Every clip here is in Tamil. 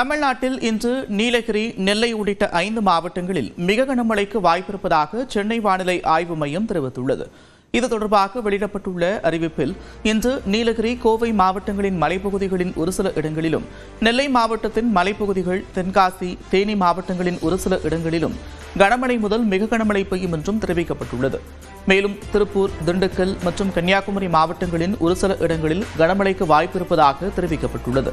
தமிழ்நாட்டில் இன்று நீலகிரி நெல்லை உள்ளிட்ட ஐந்து மாவட்டங்களில் மிக கனமழைக்கு வாய்ப்பிருப்பதாக சென்னை வானிலை ஆய்வு மையம் தெரிவித்துள்ளது. இது தொடர்பாக வெளியிடப்பட்டுள்ள அறிவிப்பில் இன்று நீலகிரி கோவை மாவட்டங்களின் மலைப்பகுதிகளின் ஒரு சில இடங்களிலும் நெல்லை மாவட்டத்தின் மலைப்பகுதிகள் தென்காசி தேனி மாவட்டங்களின் ஒரு சில இடங்களிலும் கனமழை முதல் மிக கனமழை பெய்யும் என்றும் தெரிவிக்கப்பட்டுள்ளது. மேலும் திருப்பூர் திண்டுக்கல் மற்றும் கன்னியாகுமரி மாவட்டங்களின் ஒரு சில இடங்களில் கனமழைக்கு வாய்ப்பிருப்பதாக தெரிவிக்கப்பட்டுள்ளது.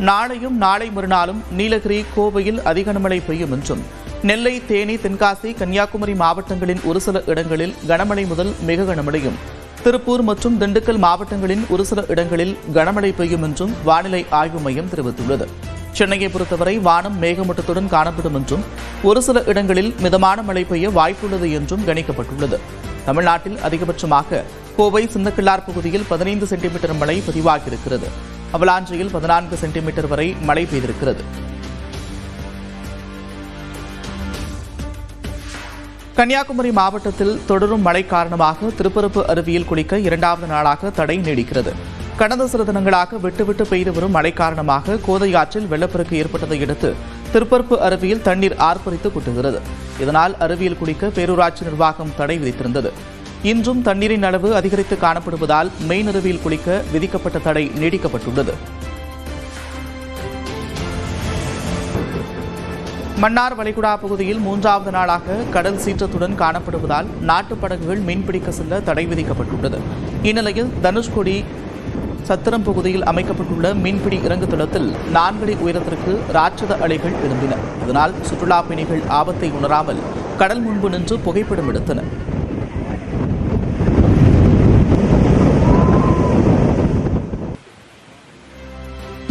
நாளையும் நாளை மறுநாளும் நீலகிரி கோவையில் அதிக கனமழை பெய்யும் என்றும் நெல்லை தேனி தென்காசி கன்னியாகுமரி மாவட்டங்களின் ஒரு சில இடங்களில் கனமழை முதல் மிக கனமழையும் திருப்பூர் மற்றும் திண்டுக்கல் மாவட்டங்களின் ஒரு சில இடங்களில் கனமழை பெய்யும் என்றும் வானிலை ஆய்வு மையம் தெரிவித்துள்ளது. சென்னையை பொறுத்தவரை வானம் மேகமூட்டத்துடன் காணப்படும் என்றும் ஒரு சில இடங்களில் மிதமான மழை பெய்ய வாய்ப்புள்ளது என்றும் கணிக்கப்பட்டுள்ளது. தமிழ்நாட்டில் அதிகபட்சமாக கோவை சின்னக்கிள்ளார் பகுதியில் பதினைந்து சென்டிமீட்டர் மழை பதிவாகியிருக்கிறது. அவலாஞ்சியில் பதினான்கு சென்டிமீட்டர் வரை மழை பெய்திருக்கிறது. கன்னியாகுமரி மாவட்டத்தில் தொடரும் மழை காரணமாக திருப்பரப்பு அருவியில் குளிக்க இரண்டாவது நாளாக தடை நீடிக்கிறது. கடந்த சில தினங்களாக விட்டு விட்டு பெய்து வரும் மழை காரணமாக கோதை ஆற்றில் வெள்ளப்பெருக்கு ஏற்பட்டதை அடுத்து திருப்பரப்பு அருவியில் தண்ணீர் ஆர்ப்பரித்து கொட்டுகிறது இதனால் அருவியில் குளிக்க பேரூராட்சி நிர்வாகம் தடை விதித்திருந்தது. இன்றும் தண்ணீரின் அளவு அதிகரித்து காணப்படுவதால் மெயின் குளிக்க விதிக்கப்பட்ட தடை நீடிக்கப்பட்டுள்ளது மன்னார் வளைகுடா பகுதியில் மூன்றாவது நாளாக கடல் சீற்றத்துடன் காணப்படுவதால் நாட்டுப் படகுகள் மீன்பிடிக்க செல்ல தடை விதிக்கப்பட்டுள்ளது. இந்நிலையில் தனுஷ்கோடி சத்திரம் பகுதியில் அமைக்கப்பட்டுள்ள மீன்பிடி இறங்கு தளத்தில் நான்கடி உயரத்திற்கு ராட்சத அலைகள் எழும்பின. இதனால் சுற்றுலா பயணிகள் ஆபத்தை உணராமல் கடல் முன்பு நின்று புகைப்படம் எடுத்தனர்.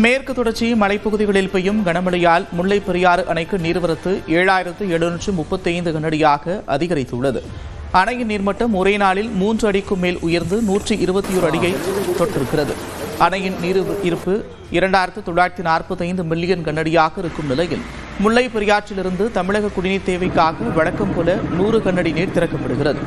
மேற்கு தொடர்ச்சி மலைப்பகுதிகளில் பெய்யும் கனமழையால் முல்லை பெரியாறு அணைக்கு நீர்வரத்து ஏழாயிரத்து எழுநூற்று முப்பத்தி ஐந்து கனடியாக அதிகரித்துள்ளது. அணையின் நீர்மட்டம் ஒரே நாளில் மூன்று அடிக்கும் மேல் உயர்ந்து நூற்றி இருபத்தி ஒரு அடியை தொட்டிருக்கிறது அணையின் நீர் இருப்பு இரண்டாயிரத்து தொள்ளாயிரத்தி நாற்பத்தைந்து மில்லியன் கன்னடியாக இருக்கும் நிலையில் முல்லை பெரியாற்றிலிருந்து தமிழக குடிநீர் தேவைக்காக வழக்கம் போல நூறு கண்ணடி நீர் திறக்கப்படுகிறது.